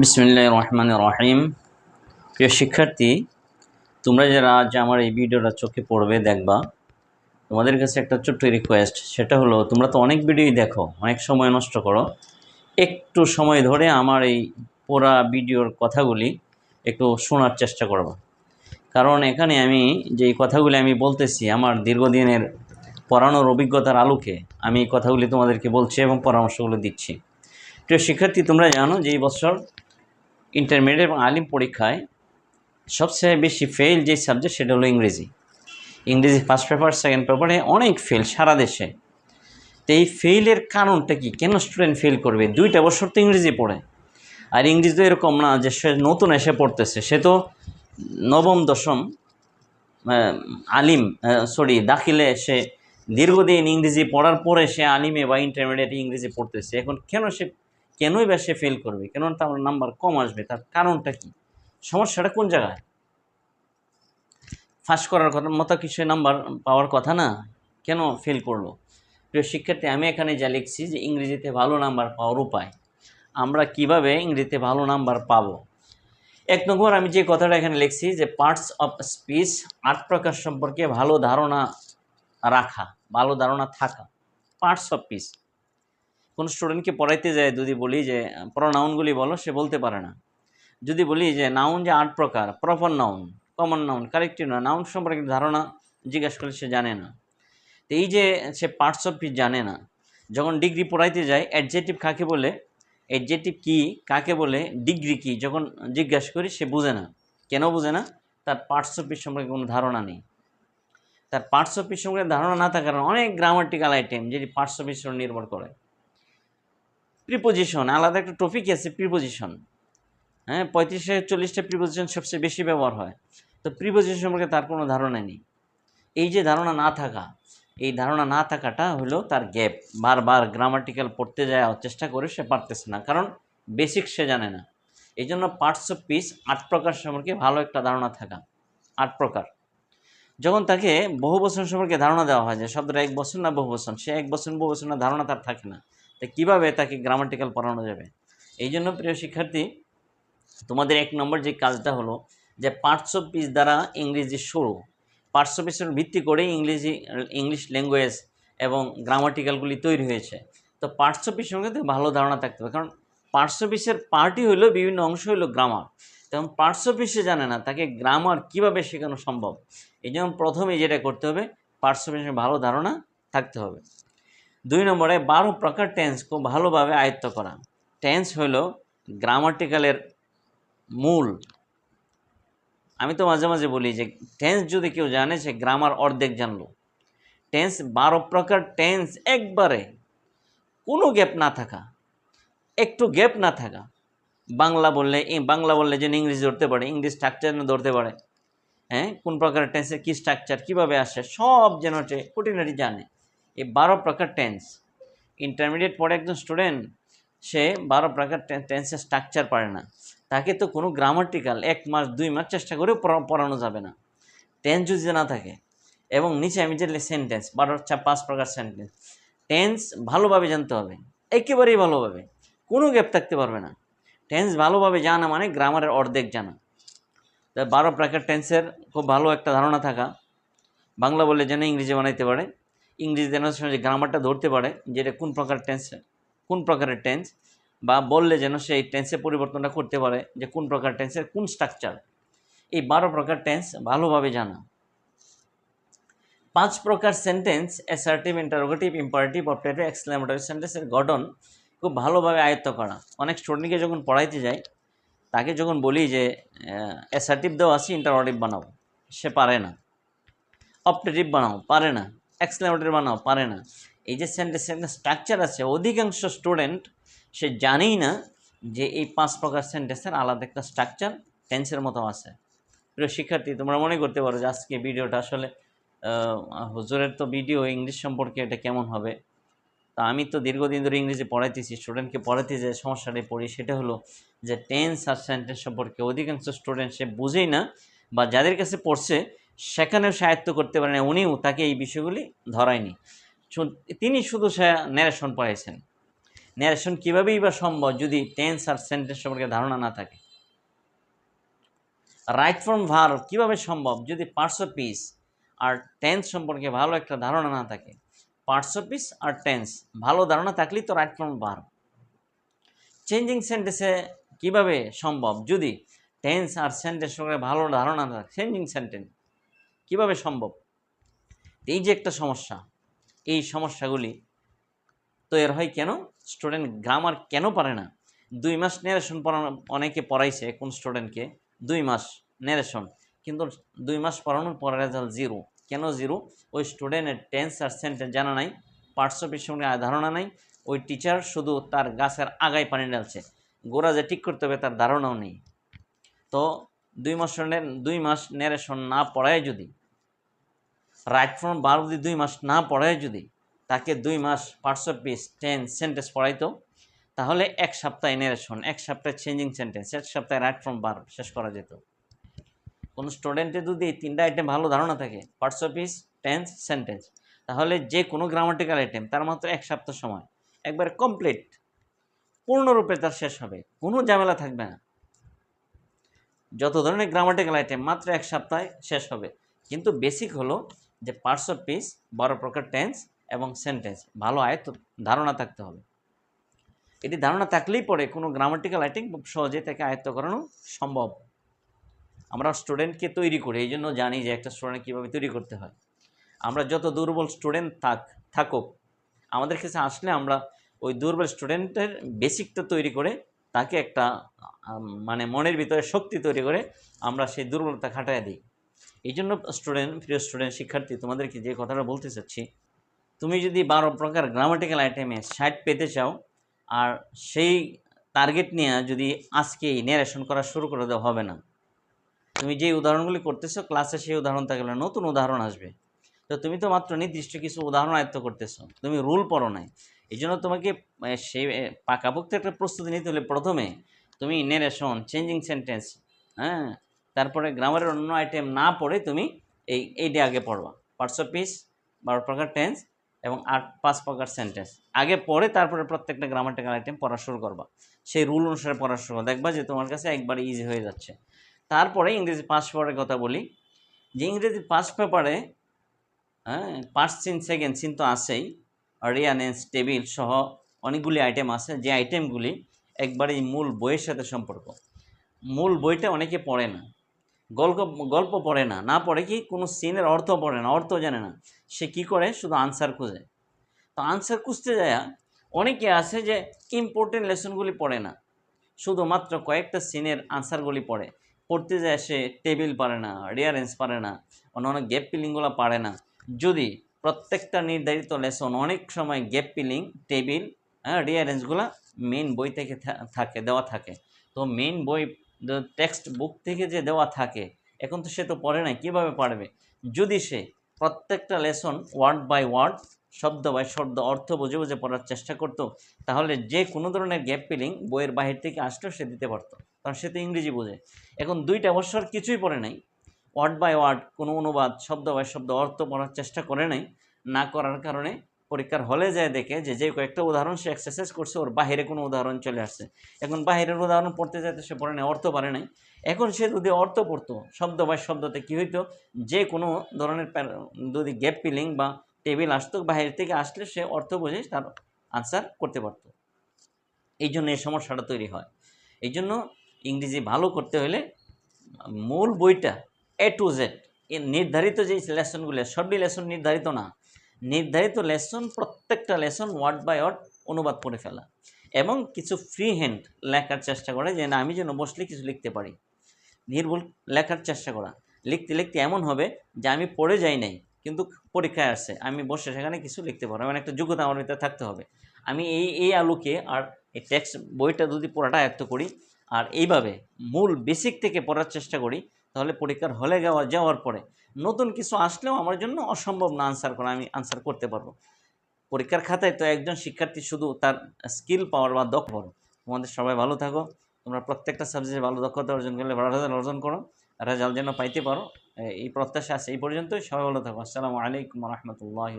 বিসমিল্লাহ রহমান রহিম। প্রিয় শিক্ষার্থী, তোমরা যারা আজ আমার এই ভিডিওটা চোখে পড়বে, দেখবা, তোমাদের কাছে একটা ছোট্ট রিকোয়েস্ট সেটা হলো, তোমরা তো অনেক ভিডিওই দেখো, অনেক সময় নষ্ট করো। একটু সময় ধরে আমার এই পুরা ভিডিওর কথাগুলি একটু শোনার চেষ্টা করবা। কারণ এখানে আমি যেই কথাগুলি আমি বলতেছি, আমার দীর্ঘদিনের পড়ানোর অভিজ্ঞতার আলোকে আমি কথাগুলি তোমাদেরকে বলছি এবং পরামর্শগুলো দিচ্ছি। প্রিয় শিক্ষার্থী, তোমরা জানো যে এই বছর ইন্টারমিডিয়েট এবং আলিম পরীক্ষায় সবচেয়ে বেশি ফেল যে সাবজেক্ট সেটা হলো ইংরেজি। ইংরেজি ফার্স্ট পেপার সেকেন্ড পেপারে অনেক ফেল সারা দেশে। তো এই ফেইলের কারণটা কি? কেন স্টুডেন্ট ফেল করবে? দুইটা বছর তো ইংরেজি পড়ে। আর ইংরেজি তো এরকম না যে সে নতুন এসে পড়তেছে। সে তো নবম, দশম আলিম সরি দাখিলে সে দীর্ঘদিন ইংরেজি পড়ার পরে সে আলিমে বা ইন্টারমিডিয়েটে ইংরেজি পড়তেছে। এখন কেন সে কেনই বা সে ফেল করবে? কেন তার নাম্বার কম আসবে, তার কারণটা কি? সমস্যাটা কোন জায়গায়? ফাঁস করার কথা মতো কিছু নাম্বার পাওয়ার কথা না? কেন ফেল করল? প্রিয় শিক্ষার্থী, আমি এখানে যা লিখছি যে ইংরেজিতে ভালো নাম্বার পাওয়ার উপায়। আমরা কীভাবে ইংরেজিতে ভালো নাম্বার পাবো? এক নম্বর, আমি যে কথাটা এখানে লিখছি যে পার্টস অফ স্পিচ আট প্রকার সম্পর্কে ভালো ধারণা রাখা, ভালো ধারণা থাকা। পার্টস অফ পিস কোনো স্টুডেন্টকে পড়াইতে যায় যদি বলি যে প্রনাউনগুলি বলো, সে বলতে পারে না। যদি বলি যে নাউন যে আট প্রকার proper noun common noun collective noun noun সম্পর্কে ধারণা জিজ্ঞাসা করলে সে জানে না। তো এই যে, সে পার্টস অফ পিস জানে না, যখন ডিগ্রি পড়াইতে যায় অ্যাডজেটিভ কাকে বলে অ্যাডজেটিভ কি, কাকে বলে ডিগ্রি কি, যখন জিজ্ঞাসা করি, সে বুঝে না। কেন বুঝে না? তার পার্টস অফ পিস সম্পর্কে কোনো ধারণা নেই। তার পার্টস অফ পিস সম্পর্কে ধারণা না থাকার অনেক গ্রামাটিক্যাল আইটেম যেটি পার্টস অফ পিস নির্ভর করে। প্রিপোজিশন আলাদা একটা টপিক আছে প্রিপোজিশন হ্যাঁ পঁয়ত্রিশে, চল্লিশটা প্রিপোজিশন সবচেয়ে বেশি ব্যবহার হয়। তো প্রিপোজিশন সম্পর্কে তার কোনো ধারণা নেই। এই যে ধারণা না থাকা, এই ধারণা না থাকাটা হলো তার গ্যাপ বারবার গ্রামাটিক্যাল পড়তে যাওয়ার চেষ্টা করে সে পারতেছে না, কারণ বেসিক সে জানে না। এই জন্য পার্টস অফ পিস আট প্রকার সম্পর্কে ভালো একটা ধারণা থাকা আট প্রকার। যখন তাকে বহু বছর সম্পর্কে ধারণা দেওয়া হয় যে শব্দটা এক বছর না বহু বছর সে এক বছর বহু বছর না ধারণা তার থাকে না। তো কীভাবে তাকে গ্রামাটিক্যাল পড়ানো যাবে? এই জন্য প্রিয় শিক্ষার্থী, তোমাদের এক নম্বর যে কাজটা হলো যে পার্টস পিস দ্বারা ইংরেজি শুরু। পার্টস পিসের ভিত্তি করে ইংরেজি ইংলিশ ল্যাঙ্গুয়েজ এবং গ্রামাটিক্যালগুলি তৈরি হয়েছে। তো পার্টস অফ পিস সম্পর্কে ভালো ধারণা থাকতে হবে, কারণ পার্টস পিসের পার্টই হলো বিভিন্ন অংশ হলো গ্রামার তেমন পার্টস পিসে জানে না, তাকে গ্রামার কীভাবে শেখানো সম্ভব? এই জন্য প্রথমে যেটা করতে হবে পার্টস পিসের ভালো ধারণা থাকতে হবে। দুই নম্বরে বারো প্রকার টেন্স খুব ভালোভাবে আয়ত্ত করা। টেন্স হলো গ্রামাটিক্যালের মূল। আমি তো মাঝে মাঝে বলি যে টেন্স যদি কেউ জানে, সে গ্রামার অর্ধেক জানলো। টেন্স বারো প্রকার টেন্স একবারে কোনো গ্যাপ না থাকা, একটু গ্যাপ না থাকা। বাংলা বললে বাংলা বললে যেন ইংলিশ ধরতে পারে, ইংলিশ স্ট্রাকচার ধরতে পারে। হ্যাঁ? কোন প্রকারের টেন্সের কী স্ট্রাকচার কীভাবে আসে, সব যেন সে খুঁটিনাটি জানে। এই বারো প্রকার টেন্স ইন্টারমিডিয়েট পড়ে একজন স্টুডেন্ট সে বারো প্রকার টেন্সের স্ট্রাকচার পারে না। তাকে তো কোনো গ্রামাটিক্যাল এক মাস, দুই মাস চেষ্টা করেও পড়া- পড়ানো যাবে না। টেন্স যদি না থাকে, এবং নিচে আমি যে সেন্টেন্স বারো পাঁচ প্রকার সেন্টেন্স টেন্স ভালোভাবে জানতে হবে। একেবারেই ভালোভাবে। কোনো গ্যাপ থাকতে পারবে না। টেন্স ভালোভাবে জানা মানে গ্রামারের অর্ধেক জানা। তা বারো প্রকার টেন্সের খুব ভালো একটা ধারণা থাকা। বাংলা বললে যেন ইংরেজি বানাইতে পারে। ইংরেজি যেন যে গ্রামারটা ধরতে পারে, যে এটা কোন প্রকার টেন্স কোন প্রকারের টেন্স বা বললে যেন সেই টেন্সের পরিবর্তনটা করতে পারে, যে কোন প্রকার টেন্সের কোন স্ট্রাকচার এই বারো প্রকার টেন্স ভালোভাবে জানা। পাঁচ প্রকার sentence assertive interrogative imperative optative exclamatory সেন্টেন্সের গঠন খুব ভালোভাবে আয়ত্ত করা। অনেক স্টুডেন্টকে যখন পড়াইতে যাই, তাকে যখন বলি যে অ্যাসার্টিভ দেওয়া আছে ইন্টারোগেটিভ বানাও। সে পারে না। অপটেটিভ বানাও, পারে না। এক্সক্লেমেটরি বানাও, পারে না। এই যে সেন্টেন্সের স্ট্রাকচার আছে, অধিকাংশ স্টুডেন্ট সে জানেই না যে এই পাঁচ প্রকার সেন্টেন্সের আলাদা একটা স্ট্রাকচার টেন্সের মতো আছে। প্রিয় শিক্ষার্থী, তোমরা মনে করতে পারো যে আজকে ভিডিওটা আসলে হুজুরের তো ভিডিও ইংলিশ সম্পর্কে এটা কেমন হবে? তা আমি তো দীর্ঘদিন ধরে ইংরেজি পড়াইতেছি স্টুডেন্টকে পড়াতে যে সমস্যাটাই পড়ি সেটা হলো যে টেন্স আর সেন্টেন্স সম্পর্কে অধিকাংশ স্টুডেন্ট সে বুঝেই না বা যাদের কাছে পড়ছে সেখানেও সাহিত্য করতে পারে না উনিও তাকে এই বিষয়গুলি ধরায়নি। তিনি শুধু সে ন্যারেশন পড়াইছেন। ন্যারেশন কীভাবেই বা সম্ভব যদি টেন্স আর সেন্টেন্স সম্পর্কে ধারণা না থাকে? রাইট ফর্ম ভার কীভাবে সম্ভব যদি পার্টস অফ পিস আর টেন্স সম্পর্কে ভালো একটা ধারণা না থাকে? পার্টস অফ পিস আর টেন্স ভালো ধারণা থাকলেই তো রাইট ফর্ম ভার চেঞ্জিং সেন্টেন্সে কীভাবে সম্ভব যদি টেন্স আর সেন্টেন্স সম্পর্কে ভালো ধারণা না থাকে? চেঞ্জিং সেন্টেন্স কীভাবে সম্ভব? এই যে একটা সমস্যা, এই সমস্যাগুলি তৈরি হয় কেন? স্টুডেন্ট গ্রামার কেন পারে না? দুই মাস নেরেশন পড়ানো, অনেকে পড়াইছে কোন স্টুডেন্টকে দুই মাস নেরেশন কিন্তু দুই মাস পড়ানোর পরে রেজাল্ট জিরো কেন জিরো ওই স্টুডেন্টের টেন্স আর সেন্টেন্স জানা নাই পার্টস অফ সঙ্গে ধারণা নাই, ওই টিচার শুধু তার গাছের আগায় পানি ঢালছে। গোড়া যে ঠিক করতে হবে তার ধারণাও নেই। তো দুই মাস দুই মাস নেরেশন না পড়ায় যদি রাইট ফ্রন্ট বার যদি দুই মাস না পড়ায় যদি তাকে দুই মাস parts of speech tense sentence পড়াইতো, তাহলে এক সপ্তাহে নেরেশন এক সপ্তাহে চেঞ্জিং সেন্টেন্স এক সপ্তাহে রাইট ফ্রম বার শেষ করা যেত। কোনো স্টুডেন্টের যদি এই তিনটা আইটেম ভালো ধারণা থাকে parts of speech tense sentence তাহলে যে কোনো গ্রামাটিক্যাল আইটেম তার মাত্র এক সপ্তাহ সময়। একবারে কমপ্লিট পূর্ণরূপে তার শেষ হবে, কোনো ঝামেলা থাকবে না। যত ধরনের গ্রামাটিক্যাল আইটেম মাত্র এক সপ্তাহে শেষ হবে, কিন্তু বেসিক হলো যে পার্টস অফ পিস বারো প্রকার টেন্স এবং সেন্টেন্স ভালো আয়ত্ত ধারণা থাকতে হবে। এটি ধারণা থাকলেই পরে কোনো গ্রামাটিক্যাল আইটেম খুব সহজে তাকে আয়ত্ত করানো সম্ভব। আমরা স্টুডেন্টকে তৈরি করি, এই জন্য জানি যে একটা স্টুডেন্ট কীভাবে তৈরি করতে হয়। আমরা যত দুর্বল স্টুডেন্ট থাক, থাকুক, আমাদের কাছে আসলে আমরা ওই দুর্বল স্টুডেন্টের বেসিকটা তৈরি করে তাকে একটা মানে মনের ভিতরে শক্তি তৈরি করে আমরা সেই দুর্বলতা খাটায় দিই। এই জন্য স্টুডেন্ট প্রিয় স্টুডেন্ট শিক্ষার্থী, তোমাদেরকে যে কথাটা বলতে চাচ্ছি, তুমি যদি বারো প্রকার গ্রামাটিক্যাল আইটেমে ষাট পেতে চাও, আর সেই টার্গেট নিয়ে যদি আজকেই নেরেশন করা শুরু করে দেওয়া হবে না। তুমি যে উদাহরণগুলি করতেছো ক্লাসে সেই উদাহরণ থাকলে নতুন উদাহরণ আসবে। তো তুমি তো মাত্র নির্দিষ্ট কিছু উদাহরণ আয়ত্ত করতেছো, তুমি রুল পড়ো নাই। এই জন্য তোমাকে সেই পাকাপোক্ত একটা প্রস্তুতি নিতে হলে প্রথমে তুমি নেরেশন চেঞ্জিং সেন্টেন্স হ্যাঁ তারপরে গ্রামারের অন্য আইটেম না পড়ে তুমি এই, এইটা আগে পড়বা। পার্টস অফ পিস বারো প্রকার টেন্স এবং আট পাঁচ প্রকার সেন্টেন্স আগে পড়ে তারপরে প্রত্যেকটা গ্রামাটিক্যাল আইটেম পড়া শুরু করবা। সেই রুল অনুসারে পড়া শুরু দেখবা যে তোমার কাছে একবারে ইজি হয়ে যাচ্ছে। তারপরে ইংরেজি পাস পেপারের কথা বলি। যে ইংরেজি পাস পেপারে হ্যাঁ ফার্স্ট সিন সেকেন্ড সিন তো আসেই রিয়ানেন্স টেবিল সহ অনেকগুলি আইটেম আছে। যে আইটেমগুলি একবারে মূল বইয়ের সাথে সম্পর্ক। মূল বইটা অনেকে পড়ে না। গল্প গল্প পড়ে না না পড়ে কি কোনো সিনের অর্থ পড়ে না, অর্থ জানে না। সে কি করে? শুধু আনসার খুঁজে। তো আনসার খুঁজতে যায়, অনেকে আছে যে ইম্পর্টেন্ট লেসনগুলি পড়ে না। শুধুমাত্র কয়েকটা সিনের আনসারগুলি পড়ে। পড়তে যায় সে টেবিল পারে না রিয়ারেন্স পারে না, অন্য অনেক গ্যাপ পিলিংগুলো পারে না। যদি প্রত্যেকটা নির্ধারিত লেসন অনেক সময় গ্যাপ পিলিং টেবিল হ্যাঁ রিয়ারেন্সগুলো মেন বই থেকে থাকে, দেওয়া থাকে। তো মেন বই টেক্সট বুক থেকে যে দেওয়া থাকে, এখন তো সে তো পড়ে নাই, কীভাবে পারবে? যদি সে প্রত্যেকটা লেসন ওয়ার্ড বাই ওয়ার্ড শব্দ বাই শব্দ, অর্থ বুঝে বুঝে পড়ার চেষ্টা করতো, তাহলে যে কোনো ধরনের গ্যাপ ফিলিং বইয়ের বাহির থেকে আসলেও সে দিতে পারতো। কারণ সে তো ইংরেজি বোঝে। এখন দুইটা বছর কিছুই পড়ে নাই। ওয়ার্ড বাই ওয়ার্ড কোনো অনুবাদ, শব্দ বাই শব্দ, অর্থ পড়ার চেষ্টা করে নাই, না করার কারণে পরীক্ষার হলে যায় দেখে যে যে কয়েকটা উদাহরণ সে এক্সারসাইজ করছে, ওর বাহিরে কোনো উদাহরণ চলে আসছে। এখন বাহিরের উদাহরণ পড়তে যাইতে সে পড়ে না অর্থ পারে নাই। এখন সে যদি অর্থ পড়তো, শব্দ বা শব্দতে কী হইতো? যে কোনো ধরনের যদি গ্যাপ পিলিং বা টেবিল আসতো, বাহির থেকে আসলে সে অর্থ বুঝে তার আনসার করতে পারত। এই জন্য এই সমস্যাটা তৈরি হয়। এই জন্য ইংরেজি ভালো করতে হলে মূল বইটা এ টু জেড নির্ধারিত যে লেসনগুলো সবটি লেসন নির্ধারিত না। নির্ধারিত লেসন, প্রত্যেকটা লেসন ওয়ার্ড বাই ওয়ার্ড অনুবাদ করে ফেলা এবং কিছু ফ্রি হ্যান্ড লেখার চেষ্টা করে যে না, আমি যেন বসলে কিছু লিখতে পারি। নির্ভুল লেখার চেষ্টা করা। লিখতে লিখতে এমন হবে যে আমি পড়ে যাই নাই, কিন্তু পরীক্ষায় আসছে আমি বসে সেখানে কিছু লিখতে পারব এমন একটা যোগ্যতা আমার ভিতরে থাকতে হবে। আমি এই এই আলোকে আর এই টেক্সট বইটা যদি পড়াটা আয়ত্ত করি, আর এইভাবে মূল বেসিক থেকে পড়ার চেষ্টা করি তাহলে পরীক্ষার হলে যাওয়া যাওয়ার পরে। নতুন কিছু আসলেও আমার জন্য অসম্ভব না আনসার করা, আমি আনসার করতে পারব। পরীক্ষার খাতায় তো একজন শিক্ষার্থী শুধু তার স্কিল পাওয়ার বা দক্ষ তোমাদের সবাই ভালো থাকো। তোমরা প্রত্যেকটা সাবজেক্টে ভালো দক্ষতা অর্জন করলে, ভালো অর্জন করো। রেজাল্ট যেন পাইতে পারো এই প্রত্যাশা আছে এই পর্যন্তই। সবাই ভালো থাকো। আসসালামু আলাইকুম রহমতুল্লাহ